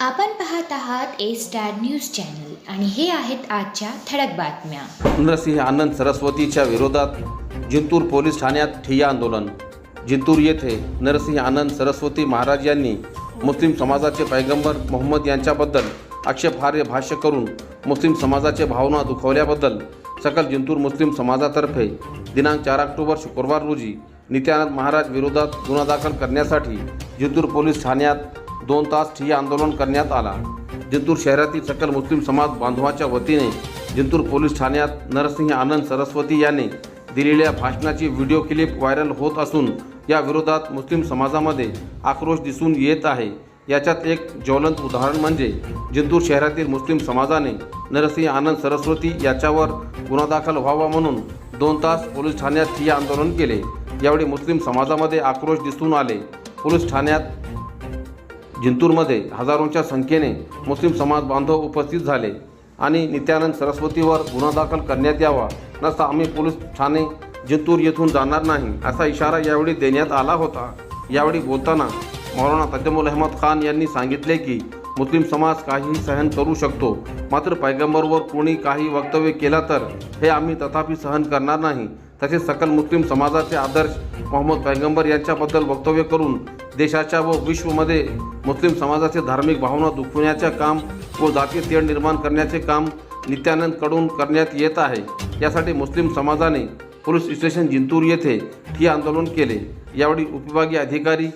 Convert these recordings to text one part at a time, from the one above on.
आपण पाहत आहात ए स्टार न्यूज चॅनल आणि हे आहेत आजच्या ठळक बातम्या. नरसिंह आनंद सरस्वतीच्या विरोधात जिंतूर पोलीस ठाण्यात ठिय्या आंदोलन. जिंतूर येथे नरसिंह आनंद सरस्वती महाराज यांनी मुस्लिम समाजाचे पैगंबर मोहम्मद यांच्याबद्दल आक्षेपार्ह भाष्य करून मुस्लिम समाजाचे भावना दुखवल्याबद्दल सकल जिंतूर मुस्लिम समाजातर्फे दिनांक चार ऑक्टोबर शुक्रवार रोजी नित्यानंद महाराज विरोधात गुन्हा दाखल करण्यासाठी जिंतूर पोलीस ठाण्यात दोन तास ठिय्या आंदोलन करण्यात आला. जिंतूर शहरातील सकल मुस्लिम समाज बांधवाच्या वतीने जिंतूर पोलीस ठाण्यात नरसिंह आनंद सरस्वती यांनी दिलेल्या भाषणाची व्हिडिओ क्लिप व्हायरल होत असून या विरोधात मुस्लिम समाजामध्ये आक्रोश दिसून येत आहे. याच्यात एक ज्वलंत उदाहरण म्हणजे जिंतूर शहरातील मुस्लिम समाजाने नरसिंह आनंद सरस्वती याच्यावर गुन्हा दाखल व्हावा म्हणून दोन तास पोलीस ठाण्यात ठिय्या आंदोलन केले. यावेळी मुस्लिम समाजामध्ये आक्रोश दिसून आले. पोलीस ठाण्यात जिंतूरमध्ये हजारोंच्या संख्येने मुस्लिम समाज बांधव उपस्थित झाले आणि नित्यानंद सरस्वतीवर गुन्हा दाखल करण्यात यावा नसता आम्ही पोलीस ठाणे जिंतूर येथून जाणार नाही असा इशारा यावेळी देण्यात आला होता. यावेळी बोलताना मौलाना तजमुल अहमद खान यांनी सांगितले की मुस्लिम समाज काहीही सहन करू शकतो मात्र पैगंबरवर कोणी काही वक्तव्य केला तर हे आम्ही तथापि सहन करणार नाही. तसेच सकल मुस्लिम समाजाचे आदर्श मोहम्मद पैगंबर यांच्याबद्दल वक्तव्य करून देशाच्या व विश्वमध्ये मुस्लिम समाजाचे धार्मिक भावना दुखवण्याचे काम व जाती तेढ निर्माण करण्याचे काम नित्यानंदकडून करण्यात येत आहे. यासाठी मुस्लिम समाजाने पोलीस स्टेशन जिंतूर येथे ठिय्या आंदोलन केले. यावेळी उपविभागीय अधिकारी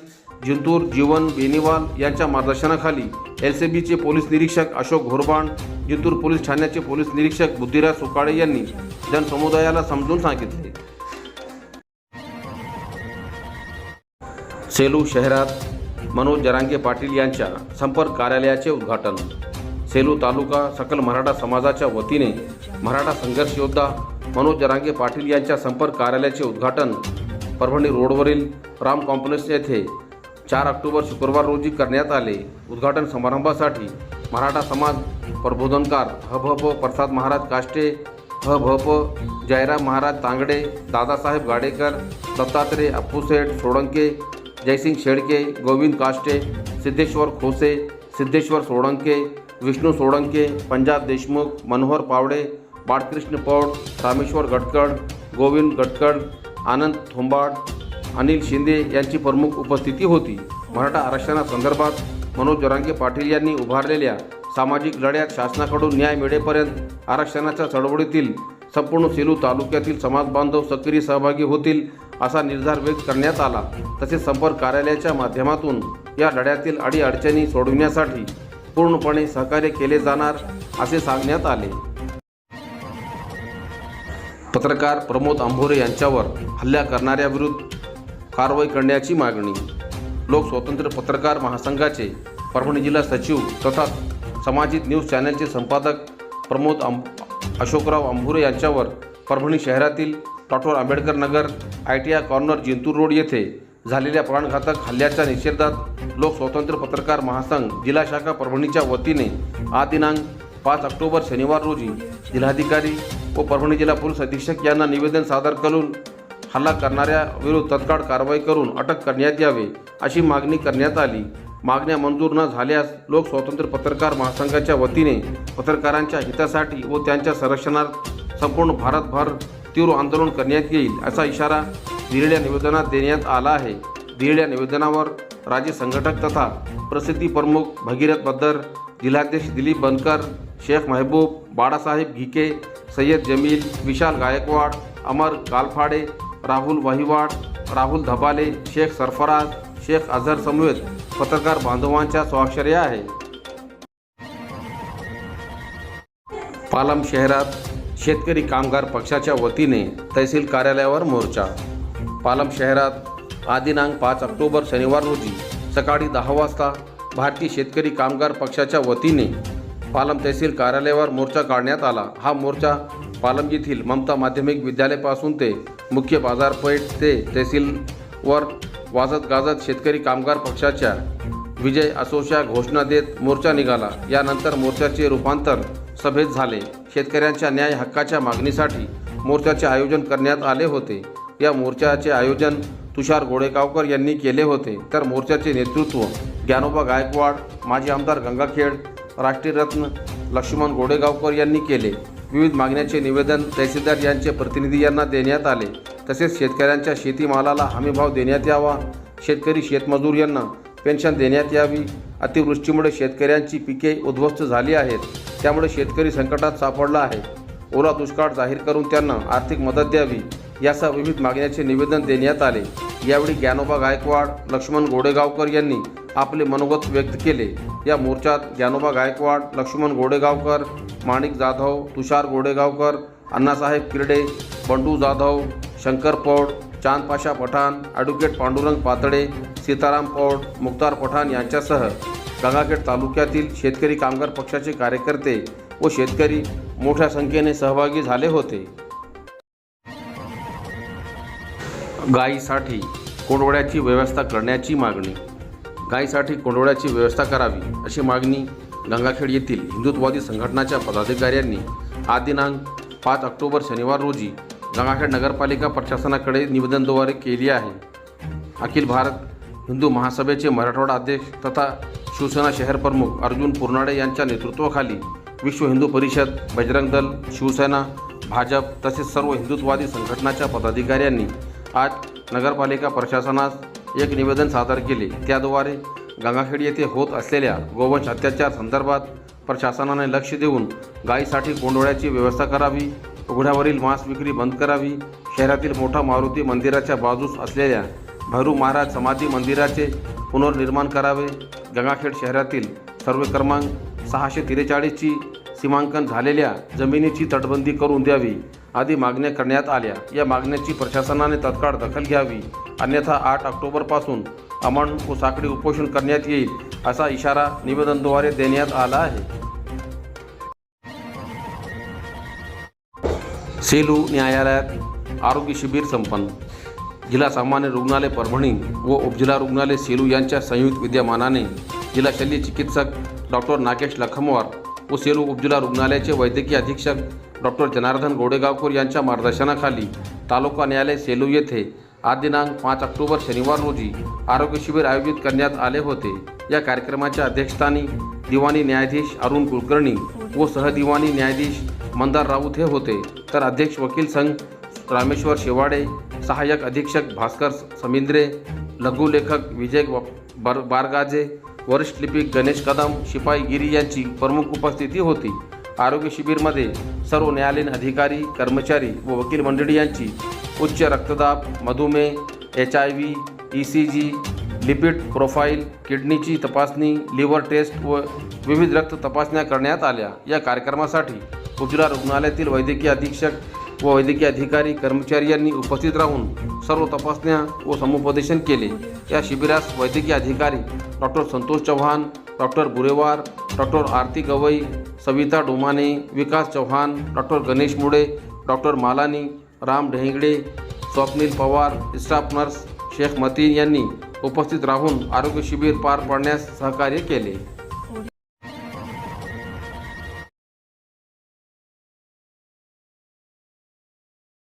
जिंतूर जीवन बेनिवाल यांच्या मार्गदर्शनाखाली एल सी बीचे पोलीस निरीक्षक अशोक घोरबाण जिंतूर पोलीस ठाण्याचे पोलीस निरीक्षक बुद्धिराज सुकाळे यांनी जनसमुदायाला समजून सांगितले. सेलू शहरात मनोज जरांगे पाटील यांच्या संपर्क कार्यालयाचे उद्घाटन. सेलू तालुका सकल मराठा समाजाच्या वतीने मराठा संघर्ष योद्धा मनोज जरांगे पाटील यांच्या संपर्क कार्यालयाचे उद्घाटन परभणी रोडवरील राम कॉम्प्लेक्स येथे चार ऑक्टोबर शुक्रवार रोजी करण्यात आले. उद्घाटन समारंभासाठी मराठा समाज प्रबोधनकार ह भ प प्रसाद महाराज काष्टे ह भ प जयराम महाराज तांगडे दादासाहेब गाडेकर दत्तात्रय अप्पूसेठ सोळंके जयसिंग शेडके गोविंद काष्टे सिद्धेश्वर खोसे सिद्धेश्वर सोळंके विष्णू सोळंके पंजाब देशमुख मनोहर पावडे बाळकृष्ण पौड रामेश्वर गटकड गोविंद गटकड आनंद थोंबाड अनिल शिंदे यांची प्रमुख उपस्थिती होती. मराठा आरक्षणासंदर्भात मनोज जरांगे पाटील यांनी उभारलेल्या सामाजिक लढ्यात शासनाकडून न्याय मिळेपर्यंत आरक्षणाच्या चळवळीतील संपूर्ण सेलू तालुक्यातील समाज बांधव सक्रिय सहभागी होतील असा निर्धार व्यक्त करण्यात आला. तसेच संपर्क कार्यालयाच्या माध्यमातून या लढ्यातील अडीअडचणी सोडविण्यासाठी पूर्णपणे सहकार्य केले जाणार असे सांगण्यात आले. पत्रकार प्रमोद आंभोरे यांच्यावर हल्ला करणाऱ्याविरुद्ध कारवाई करण्याची मागणी. लोक स्वतंत्र पत्रकार महासंघाचे परभणी जिल्हा सचिव तथा समाजित न्यूज चॅनलचे संपादक प्रमोद आम अशोकराव आंभुरे यांच्यावर परभणी शहरातील doctor Ambedkar Nagar I T I corner Jintur road येथे झालेल्या प्राणघातक हल्ल्याच्या निषेधात लोक स्वतंत्र पत्रकार महासंघ जिल्हा शाखा परभणीच्या वतीने आज दिनांक पाच ऑक्टोबर शनिवार रोजी जिल्हाधिकारी व परभणी जिल्हा पोलीस अधीक्षक यांना निवेदन सादर करून हल्ला करणाऱ्या विरुद्ध तत्काळ कारवाई करून अटक करण्यात यावे अशी मागणी करण्यात आली. मागण्या मंजूर न झाल्यास लोक स्वतंत्र पत्रकार महासंघाच्या वतीने पत्रकारांच्या हितासाठी व त्यांच्या संरक्षणात संपूर्ण भारतभर तीव्र आंदोलन करण्यात येईल असा इशारा दिलेल्या निवेदनात देण्यात आला आहे. दिलेल्या निवेदनावर राज्य संघटक तथा प्रसिद्धी प्रमुख भगीरथ बद्दर जिल्हाध्यक्ष दिलीप बनकर शेख महबूब बाळासाहेब घिके सय्यद जमील विशाल गायकवाड अमर कालफाडे राहुल वहिवाड राहुल धबाले शेख सरफराज शेख अझहर समवेत पत्रकार बांधवांच्या स्वाक्षर्या आहे. पालम शहरात शेतकरी कामगार पक्षाच्या वतीने तहसील कार्यालयावर मोर्चा. पालम शहरात आदिनांक पाच ऑक्टोबर शनिवार रोजी सकाळी दहा वाजता भारतीय शेतकरी कामगार पक्षाच्या वतीने पालम तहसील कार्यालयावर मोर्चा काढण्यात आला. हा मोर्चा पालम येथील ममता माध्यमिक विद्यालयापासून ते मुख्य बाजारपेठ ते तहसीलवर वाजत गाजत शेतकरी कामगार पक्षाच्या विजय असोच्या घोषणा देत मोर्चा निघाला. यानंतर मोर्चाचे रूपांतर सभेत झाले. शेतकऱ्यांच्या न्याय हक्काच्या मागणीसाठी मोर्चाचे आयोजन करण्यात आले होते. या मोर्चाचे आयोजन तुषार गोडेगावकर यांनी केले होते. तर मोर्चाचे नेतृत्व ज्ञानोबा गायकवाड माजी आमदार गंगाखेड राष्ट्रीय रत्न लक्ष्मण गोडेगावकर यांनी केले. विविध मागण्याचे निवेदन तहसीलदार यांचे प्रतिनिधी यांना देण्यात आले. तसेच शेतकऱ्यांच्या शेतीमालाला हमीभाव देण्यात यावा. शेतकरी शेतमजूर यांना पेन्शन देण्यात यावी. अतिवृष्टीमुळे शेतकऱ्यांची पिके उद्ध्वस्त झाली आहेत. त्यामुळे शेतकरी संकटात सापडला आहे. ओला दुष्काळ जाहीर करून त्यांना आर्थिक मदत द्यावी यासह विविध मागण्याचे निवेदन देण्यात आले. यावेळी ज्ञानोबा गायकवाड लक्ष्मण गोडेगावकर यांनी आपले मनोगत व्यक्त केले. या मोर्चात ज्ञानोबा गायकवाड लक्ष्मण गोडेगावकर माणिक जाधव तुषार गोडेगावकर अण्णासाहेब किर्डे बंडू जाधव शंकर पौड चांदपाशा पठाण ॲडव्होकेट पांडुरंग पातळे सीताराम पौड मुक्तार पठाण यांच्यासह गंगाखेड तालुक्यातील शेतकरी कामगार पक्षाचे कार्यकर्ते व शेतकरी मोठ्या संख्येने सहभागी झाले होते. गायीसाठी कोंडवड्याची व्यवस्था करण्याची मागणी. गायीसाठी कोंडवड्याची व्यवस्था करावी अशी मागणी गंगाखेड येथील हिंदुत्ववादी संघटनाच्या पदाधिकाऱ्यांनी आज दिनांक पाच ऑक्टोबर शनिवार रोजी गंगाखेड नगरपालिका प्रशासनाकडे निवेदनद्वारे केली आहे. अखिल भारत हिंदू महासभेचे मराठवाडा अध्यक्ष तथा शिवसेना शहर प्रमुख अर्जुन पुरनाडे यांच्या नेतृत्वाखाली विश्व हिंदू परिषद बजरंग दल शिवसेना भाजप तसेच सर्व हिंदुत्ववादी संघटनाच्या पदाधिकाऱ्यांनी आज नगरपालिका प्रशासनास एक निवेदन सादर केले. त्याद्वारे गंगाखेड येथे होत असलेल्या गोवंश अत्याचार संदर्भात प्रशासनाने लक्ष देऊन गायीसाठी कोंडोळ्याची व्यवस्था करावी उघड्यावरील मांस विक्री बंद करावी शहरातील मोठा मारुती मंदिराच्या बाजूस असलेल्या भैरू महाराज समाधी मंदिराचे पुनर्निर्माण करावे. गंगाखेड शहरातील सर्वे क्रमांक सहाशे त्रेचाळीसची सीमांकन झालेल्या जमिनीची तटबंदी करून द्यावी आदी मागण्या करण्यात आल्या. या मागण्याची प्रशासनाने तत्काळ दखल घ्यावी. अन्यथा आठ ऑक्टोबरपासून अमन व साखळी उपोषण करण्यात येईल असा इशारा निवेदनद्वारे देण्यात आला आहे. सेलू न्यायालयात आरोग्य शिबिर संपन्न जिल्हा सामान्य रुग्णालय परभणी व उपजिल्हा रुग्णालय सेलू यांच्या संयुक्त विद्यमानाने जिल्हा शल्य चिकित्सक डॉक्टर नागेश लखमवार व सेलू उपजिल्हा रुग्णालयाचे वैद्यकीय अधीक्षक डॉक्टर जनार्दन गोडेगावकर यांच्या मार्गदर्शनाखाली तालुका न्यायालय सेलू येथे आज दिनांक पाच ऑक्टोबर शनिवार रोजी आरोग्य शिबिर आयोजित करण्यात आले होते. या कार्यक्रमाच्या अध्यक्षस्थानी दिवाणी न्यायाधीश अरुण कुलकर्णी व सहदिवाणी न्यायाधीश मंदार राऊत हे होते. तर अध्यक्ष वकील संघ रामेश्वर शेवाडे सहाय्यक अधीक्षक भास्कर समिंद्रे लघुलेखक विजय व- बर बारगाजे वरिष्ठ लिपिक गणेश कदम शिपाई गिरी यांची प्रमुख उपस्थिती होती. आरोग्य शिबिरमध्ये सर्व न्यायालयीन अधिकारी कर्मचारी व वकील मंडळी यांची उच्च रक्तदाब मधुमेह H I V E C G lipid profile किडनीची तपासणी लिव्हर टेस्ट व विविध रक्त तपासण्या करण्यात आल्या. या कार्यक्रमासाठी उपजिल्हा रुग्णालयातील वैद्यकीय अधीक्षक व वैद्यकीय अधिकारी कर्मचारी यांनी उपस्थित राहून सर्व तपासण्या व समुपदेशन केले. या शिबिरास वैद्यकीय अधिकारी doctor Santosh Chavan doctor Burewar doctor Aarti Gawai Savita Domane Vikas Chavan doctor Ganesh Mule doctor Malani Ram Dhengade Swapnil Pawar staff nurse Shaikh Matin यांनी उपस्थित राहून आरोग्य शिबिर पार पाडण्यास सहकार्य केले.